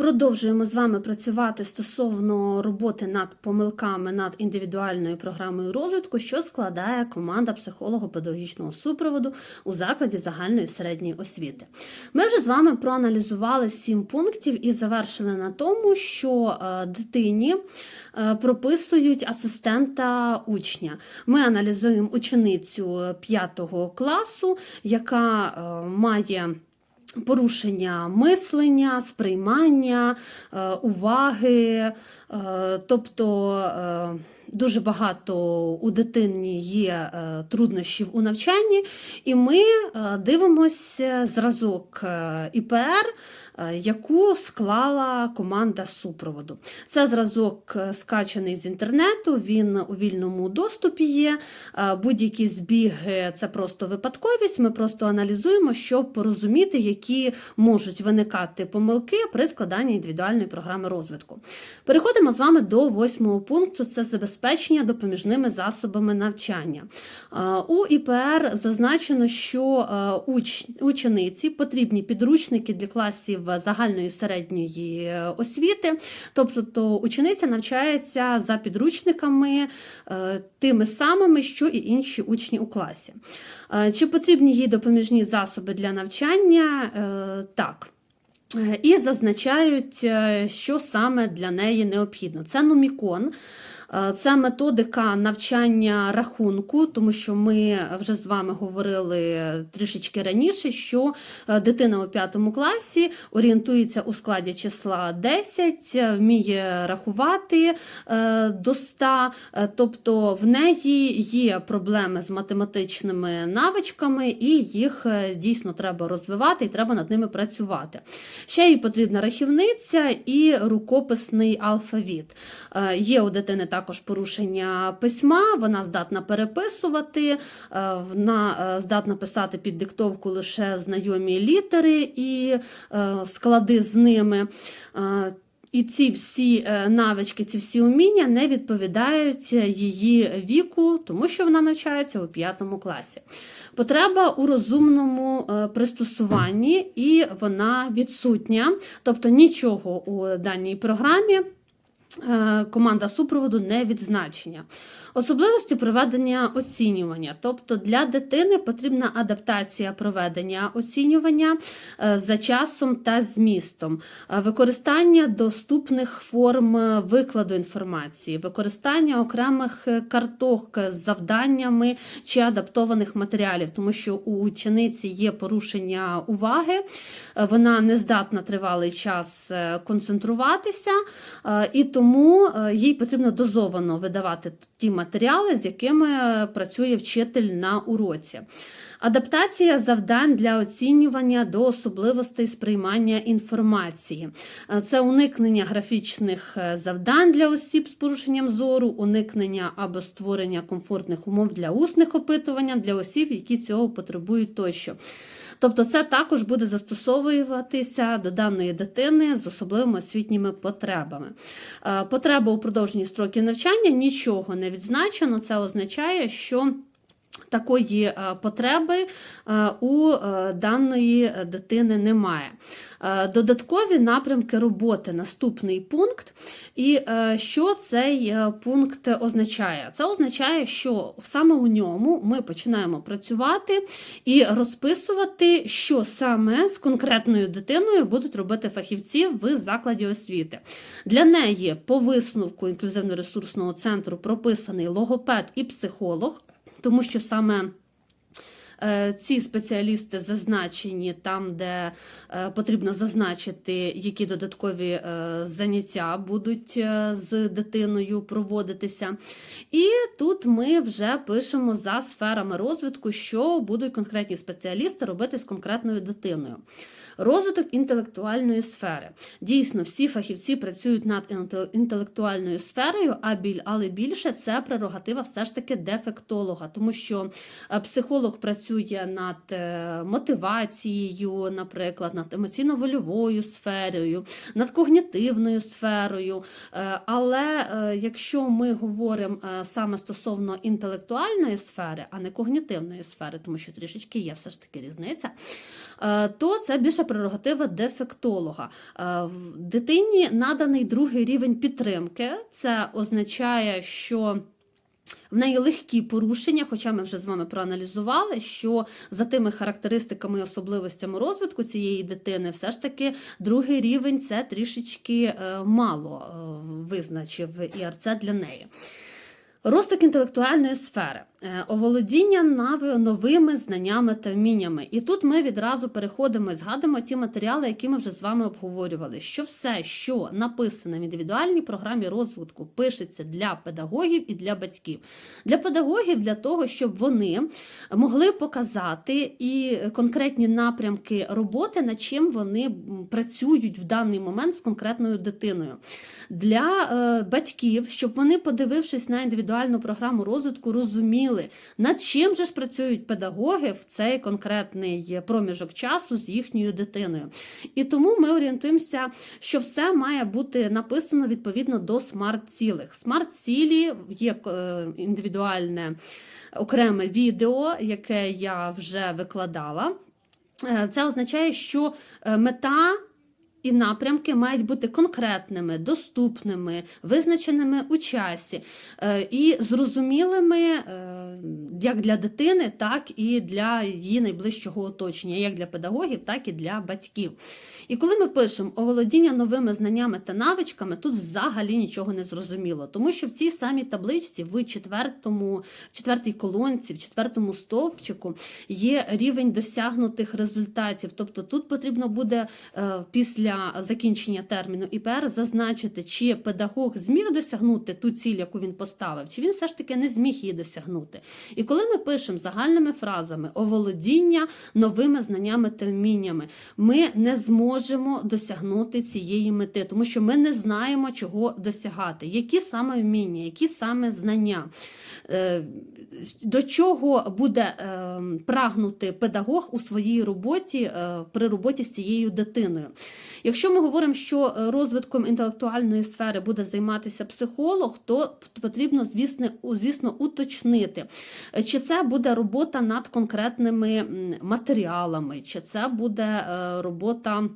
Продовжуємо з вами працювати стосовно роботи над помилками над індивідуальною програмою розвитку, що складає команда психолого-педагогічного супроводу у закладі загальної середньої освіти. Ми вже з вами проаналізували сім пунктів і завершили на тому, що е, дитині е, прописують асистента учня. Ми аналізуємо ученицю 5 класу, яка е, має. Порушення мислення, сприймання, е, уваги, е, тобто е, дуже багато у дитині є труднощів у навчанні, і ми дивимося зразок ІПР, яку склала команда супроводу. Це зразок е, скачаний з інтернету, він у вільному доступі є. Е, Будь-які збіги це просто випадковість. Ми просто аналізуємо, щоб порозуміти, які можуть виникати помилки при складанні індивідуальної програми розвитку. Переходимо з вами до восьмого пункту: це забезпечення допоміжними засобами навчання. Е, У ІПР зазначено, що е, уч- учениці потрібні підручники для класів загальної середньої е, освіти, тобто то учениця навчається за підручниками е, тими самими, що і інші учні у класі. Е, Чи потрібні їй допоміжні засоби для навчання? Так. І зазначають, що саме для неї необхідно. Це нумікон. Е, Це методика навчання рахунку, тому що ми вже з вами говорили трішечки раніше, що е, дитина у п'ятому класі орієнтується у складі числа 10, е, вміє рахувати до 100, е, тобто в неї є проблеми з математичними навичками, і їх дійсно треба розвивати і треба над ними працювати. Ще їй потрібна рахівниця і рукописний алфавіт. Є у дитини також порушення письма, вона здатна переписувати, е, вона е, здатна писати під диктовку лише знайомі літери і е, склади з ними. І ці всі навички, ці всі уміння не відповідають її віку, тому що вона навчається у п'ятому класі. Потреба у розумному пристосуванні, і вона відсутня, тобто нічого у даній програмі команда супроводу не відзначення. Особливості проведення оцінювання. Тобто для дитини потрібна адаптація проведення оцінювання е, за часом та змістом, е, використання доступних форм е, викладу інформації, використання окремих е, карток з завданнями чи адаптованих матеріалів, тому що у учениці є порушення уваги, е, вона не здатна тривалий час е, концентруватися, е, і тому е, їй потрібно дозовано видавати ті матеріали, з якими працює вчитель на уроці. Адаптація завдань для оцінювання до особливостей сприймання інформації. Е, Це уникнення графічних е, завдань для осіб з порушенням зору, уникнення або створення комфортних умов для усних опитувань для осіб, які цього потребують тощо. Тобто це також буде застосовуватися до даної дитини з особливими освітніми потребами. Е, Потреба у продовженні строків навчання нічого не відзначено. Це означає, що Такої е, потреби е, у е, даної дитини немає. Додаткові напрямки роботи наступний пункт. І що цей пункт означає? Це означає, що саме у ньому ми починаємо працювати і розписувати, що саме з конкретною дитиною будуть робити фахівці в закладі освіти. Для неї по висновку інклюзивно-ресурсного центру прописаний логопед і психолог, тому що саме. Е, Ці спеціалісти зазначені там, де е, потрібно зазначити, які додаткові е, заняття будуть з дитиною проводитися. І тут ми вже пишемо за сферами розвитку, що будуть конкретні спеціалісти робити з конкретною дитиною. Розвиток інтелектуальної сфери. Дійсно, всі фахівці працюють над інтелектуальною сферою, але більше це прерогатива все ж таки дефектолога, тому що е, психолог працює над е, мотивацією, наприклад, над емоційно-вольовою сферою, над когнітивною сферою. Е, Але якщо ми говоримо саме стосовно інтелектуальної сфери, а не когнітивної сфери, тому що трішечки є все ж таки різниця. Е, то це більше прерогатива дефектолога. Е, Дитині наданий другий рівень підтримки. Це означає, що в неї легкі порушення, хоча ми вже з вами проаналізували, що за тими характеристиками і особливостями розвитку цієї дитини, все ж таки другий рівень це трішечки е, мало визначив ІРЦ для неї. Розвиток інтелектуальної сфери, оволодіння новими знаннями та вміннями. І тут ми відразу переходимо і згадуємо ті матеріали, які ми вже з вами обговорювали. Що все, що написане в індивідуальній програмі розвитку, пишеться для педагогів і для батьків. Для педагогів для того, щоб вони могли показати і конкретні напрямки роботи, над чим вони працюють в даний момент з конкретною дитиною. Для е, батьків, щоб вони, подивившись на індивідуальну програму розвитку, розуміли, над чим же ж працюють педагоги в цей конкретний проміжок часу з їхньою дитиною. І тому ми орієнтуємося, що все має бути написано відповідно до смарт-цілих. Смарт-цілі є е, індивідуальне окреме відео, яке я вже викладала. Е, Це означає, що е, мета і напрямки мають бути конкретними, доступними, визначеними у часі е, і зрозумілими е, як для дитини, так і для її найближчого оточення, як для педагогів, так і для батьків. І коли ми пишемо оволодіння новими знаннями та навичками, тут взагалі нічого не зрозуміло, тому що в цій самій табличці в четвертому, четвертій колонці, в четвертому стовпчику є рівень досягнутих результатів. Тобто тут потрібно буде е, після закінчення терміну ІПР зазначити, чи педагог зміг досягнути ту ціль, яку він поставив, чи він все ж таки не зміг її досягнути. І коли ми пишемо загальними фразами оволодіння новими знаннями та вміннями, ми не зможемо досягнути цієї мети, тому що ми не знаємо, чого досягати, які саме вміння, які саме знання. До чого буде е, прагнути педагог у своїй роботі е, при роботі з цією дитиною? Якщо ми говоримо, що е, розвитком інтелектуальної сфери буде займатися психолог, то потрібно, звісно, звісно, уточнити, чи це буде робота над конкретними матеріалами, чи це буде робота.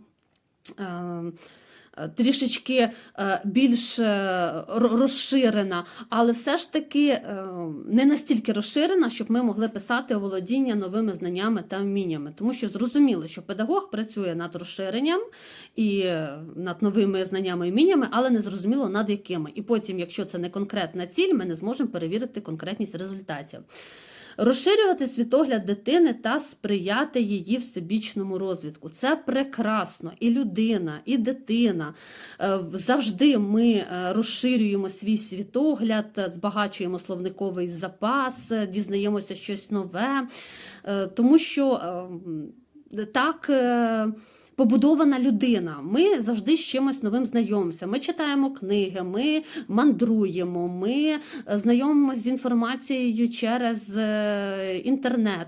Е, Трішечки е, більш е, розширена, але все ж таки не настільки розширена, щоб ми могли писати володіння новими знаннями та вміннями. Тому що зрозуміло, що педагог працює над розширенням і над новими знаннями і вміннями, але не зрозуміло над якими. І потім, якщо це не конкретна ціль, ми не зможемо перевірити конкретність результатів. Розширювати світогляд дитини та сприяти її всебічному розвитку. Це прекрасно. І людина, і дитина. Е, Завжди ми е, розширюємо свій світогляд, збагачуємо словниковий запас, е, дізнаємося щось нове, тому що е, так. Побудована людина. Ми завжди з чимось новим знайомимося. Ми читаємо книги, ми мандруємо, ми е, знайомимося з інформацією через е, інтернет.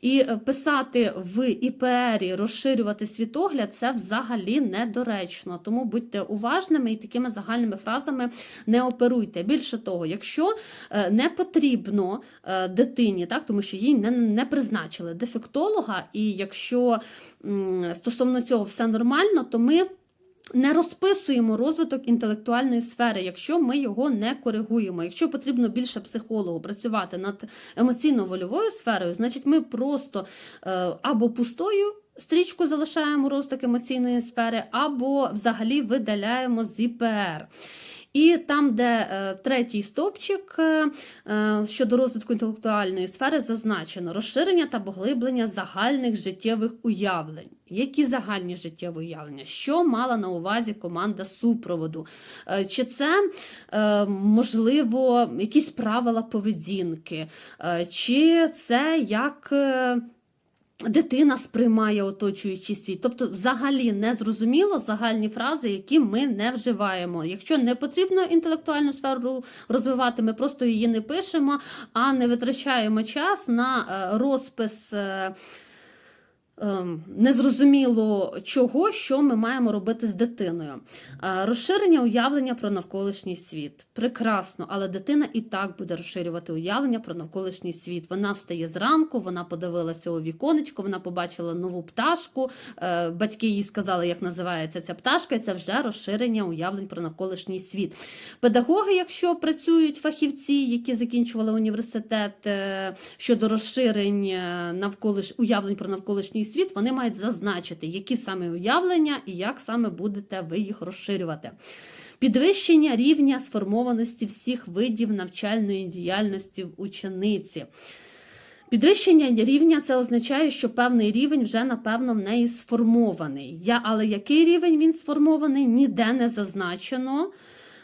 І е, писати в ІПРі, розширювати світогляд це взагалі недоречно. Тому будьте уважними і такими загальними фразами не оперуйте. Більше того, якщо не потрібно дитині, так тому що їй не, не призначили дефектолога, і якщо м, цього все нормально, то ми. Не розписуємо розвиток інтелектуальної сфери, якщо ми його не коригуємо. Якщо потрібно більше психологу працювати над емоційно-вольовою сферою, значить ми просто е, або пустою стрічку залишаємо розвиток емоційної сфери, або взагалі видаляємо з ІПР. І там, де е, третій стовпчик е, е, щодо розвитку інтелектуальної сфери, зазначено розширення та поглиблення загальних життєвих уявлень. Які загальні життєві уявлення? Що мала на увазі команда супроводу? Чи це можливо якісь правила поведінки? Чи це як. Е, Дитина сприймає оточуючий світ. Тобто, взагалі не зрозуміло загальні фрази, які ми не вживаємо. Якщо не потрібно інтелектуальну сферу розвивати, ми просто її не пишемо, а не витрачаємо час на е, розпис. Ем, незрозуміло чого, що ми маємо робити з дитиною. Е, Розширення уявлення про навколишній світ. Прекрасно, але дитина і так буде розширювати уявлення про навколишній світ. Вона встає зранку, вона подивилася у віконечко, вона побачила нову пташку. е, Батьки їй сказали, як називається ця пташка, і це вже розширення уявлень про навколишній світ. Педагоги, якщо працюють фахівці, які закінчували університет е, щодо розширень е, навколиш уявлень про навколишній світ, вони мають зазначити, які саме уявлення і як саме будете ви їх розширювати. Підвищення рівня сформованості всіх видів навчальної діяльності в учениці. Підвищення рівня це означає, що певний рівень вже напевно в неї сформований. Я, але який рівень він сформований, ніде не зазначено.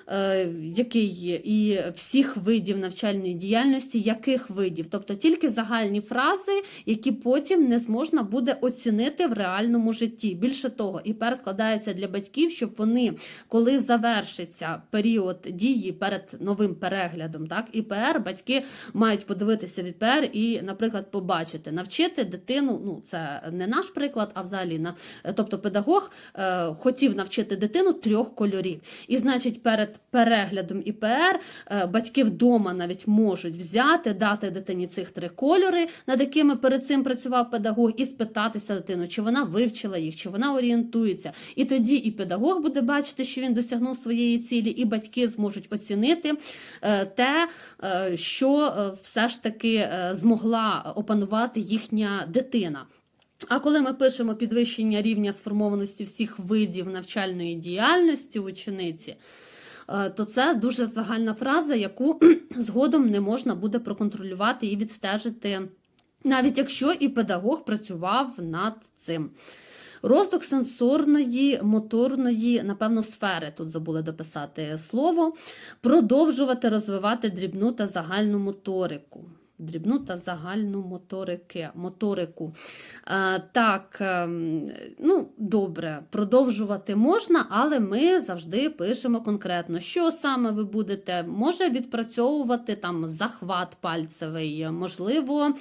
Е, Який і всіх видів навчальної діяльності, яких видів, тобто тільки загальні фрази, які потім не зможна буде оцінити в реальному житті. Більше того, ІПР складається для батьків, щоб вони, коли завершиться період дії перед новим переглядом, так ІПР, батьки мають подивитися в ІПР і, наприклад, побачити, навчити дитину. Ну, це не наш приклад, а взагалі на тобто педагог е, хотів навчити дитину трьох кольорів. І значить, перед переглядом ІПР е, батьки вдома навіть можуть взяти, дати дитині цих три кольори, над якими перед цим працював педагог, і спитатися дитину, чи вона вивчила їх, чи вона орієнтується. І тоді і педагог буде бачити, що він досягнув своєї цілі, і батьки зможуть оцінити е, те, е, що все ж таки змогла опанувати їхня дитина. А коли ми пишемо підвищення рівня сформованості всіх видів навчальної діяльності учениці, то це дуже загальна фраза, яку згодом не можна буде проконтролювати і відстежити, навіть якщо і педагог працював над цим. Розвиток сенсорної, моторної, напевно, сфери, тут забули дописати слово, продовжувати розвивати дрібну та загальну моторику. Дрібну та загальну моторики, моторику. А, так, ем, ну, добре, продовжувати можна, але ми завжди пишемо конкретно, що саме ви будете, може відпрацьовувати там захват пальцевий, можливо,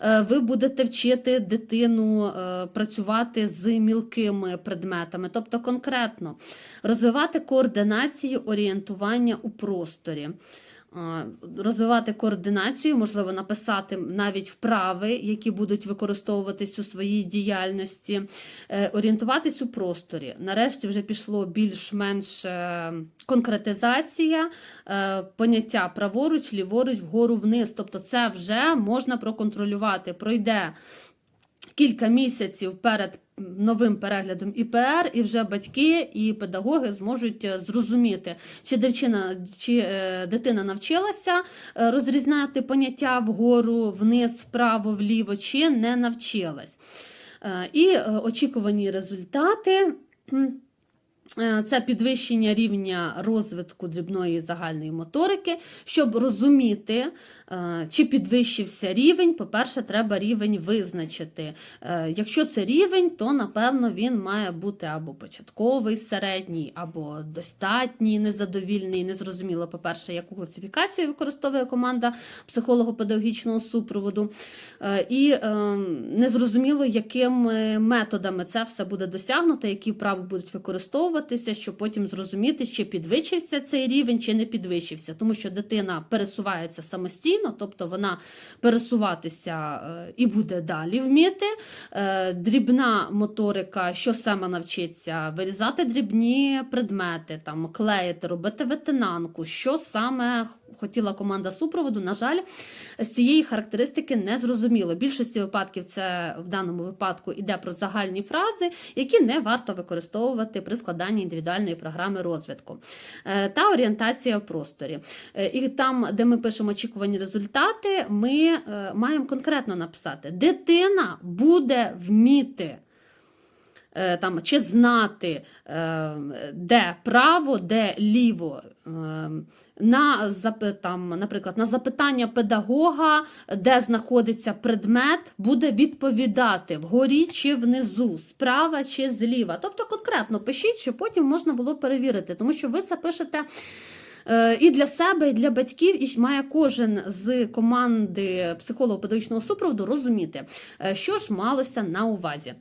е, ви будете вчити дитину е, працювати з мілкими предметами, тобто конкретно розвивати координацію орієнтування у просторі. А, Розвивати координацію, можливо, написати навіть вправи, які будуть використовуватись у своїй діяльності, Е, орієнтуватись у просторі. Нарешті вже пішло більш-менш е, конкретизація е, поняття праворуч, ліворуч, вгору, вниз. Тобто, це вже можна проконтролювати. Пройде кілька місяців перед новим переглядом ІПР, і вже батьки і педагоги зможуть е, зрозуміти, чи дівчина, чи е, дитина навчилася е, розрізняти поняття вгору, вниз, вправо, вліво, чи не навчилась. І очікувані результати. Е, Це підвищення рівня розвитку дрібної загальної моторики. Щоб розуміти, е, чи підвищився рівень, по-перше, треба рівень визначити. Е, Якщо це рівень, то напевно він має бути або початковий, середній, або достатній, незадовільний. Незрозуміло, по-перше, яку класифікацію використовує команда психолого-педагогічного супроводу. І незрозуміло, якими методами це все буде досягнуто, які вправи будуть використовуватися, щоб потім зрозуміти, чи підвищився цей рівень, чи не підвищився. Тому що дитина пересувається самостійно, тобто вона пересуватися е, і буде далі вміти. Е, Дрібна моторика, що саме навчиться, вирізати дрібні предмети, там, клеїти, робити ветенанку, що саме хотіла команда супроводу. На жаль, з цієї характеристики не зрозуміло. В більшості випадків це в даному випадку йде про загальні фрази, які не варто використовувати при складанні індивідуальної програми розвитку Е, та орієнтація в просторі. Е, І там, де ми пишемо очікувані результати, ми е, маємо конкретно написати: дитина буде вміти. Е, Там, чи знати, е, де право, де ліво. Е, На, там, наприклад, на запитання педагога, де знаходиться предмет, буде відповідати вгорі чи внизу, справа чи зліва. Тобто конкретно пишіть, щоб потім можна було перевірити, тому що ви це пишете І для себе, і для батьків, і має кожен з команди психолого-педагогічного супроводу розуміти, що ж малося на увазі.